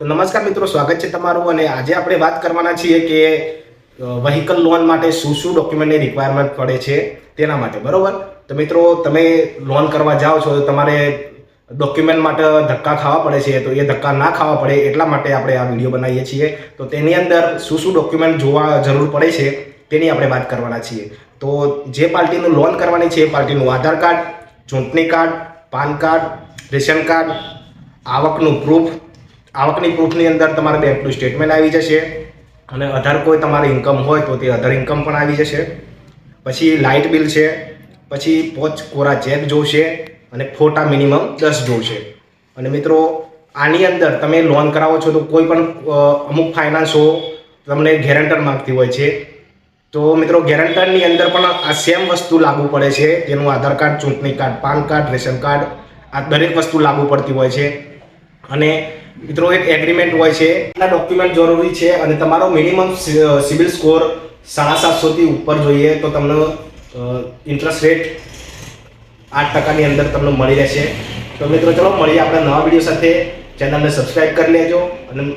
તો નમસ્કાર મિત્રો, સ્વાગત છે તમારું અને આજે આપણે વાત કરવાના છીએ કે વ્હીકલ લોન માટે શું શું ડોક્યુમેન્ટની રિક્વાયરમેન્ટ પડે છે તેના માટે, બરોબર? તો મિત્રો, તમે લોન કરવા જાઓ છો તો તમારે ડોક્યુમેન્ટ માટે ધક્કા ખાવા પડે છે તો એ ધક્કા ના ખાવા પડે એટલા માટે આપણે આ વીડિયો બનાવીએ છીએ. તો તેની અંદર શું શું ડોક્યુમેન્ટ જોવા જરૂર પડે છે તેની આપણે વાત કરવાના છીએ. તો જે પાર્ટીનું લોન કરવાની છે એ પાર્ટીનું આધાર કાર્ડ, ચૂંટણી card, PAN card, ration card, આવકનું પ્રૂફ આવકની પ્રૂફની અંદર તમારે બેંકનું સ્ટેટમેન્ટ આવી જશે અને અધર કોઈ તમારી ઇન્કમ હોય તો તે અધર ઇન્કમ પણ આવી જશે. પછી લાઇટ બિલ છે, પછી પોચ કોરા ચેક જોશે અને ફોટા મિનિમમ દસ જોશે. અને મિત્રો, આની અંદર તમે લોન કરાવો છો તો કોઈ પણ અમુક ફાઇનાન્સો તમને ગેરંટર માગતી હોય છે. તો મિત્રો ગેરંટરની અંદર પણ આ સેમ વસ્તુ લાગુ પડે છે તેનું આધાર કાર્ડ, ચૂંટણી card, PAN card, ration card, આ દરેક વસ્તુ લાગુ પડતી હોય છે. અને મિત્રો, એક એગ્રીમેન્ટ હોય છે. આ ડોક્યુમેન્ટ જરૂરી છે અને તમારો મિનિમમ સિવિલ સ્કોર સાડા સાતસોથી ઉપર જોઈએ તો તમને ઇન્ટરેસ્ટ રેટ આઠ ટકાની અંદર તમને મળી રહેશે. તો મિત્રો, ચલો, મળીએ આપણે નવા વીડિયો સાથે. ચેનલને સબસ્ક્રાઈબ કરી લેજો અને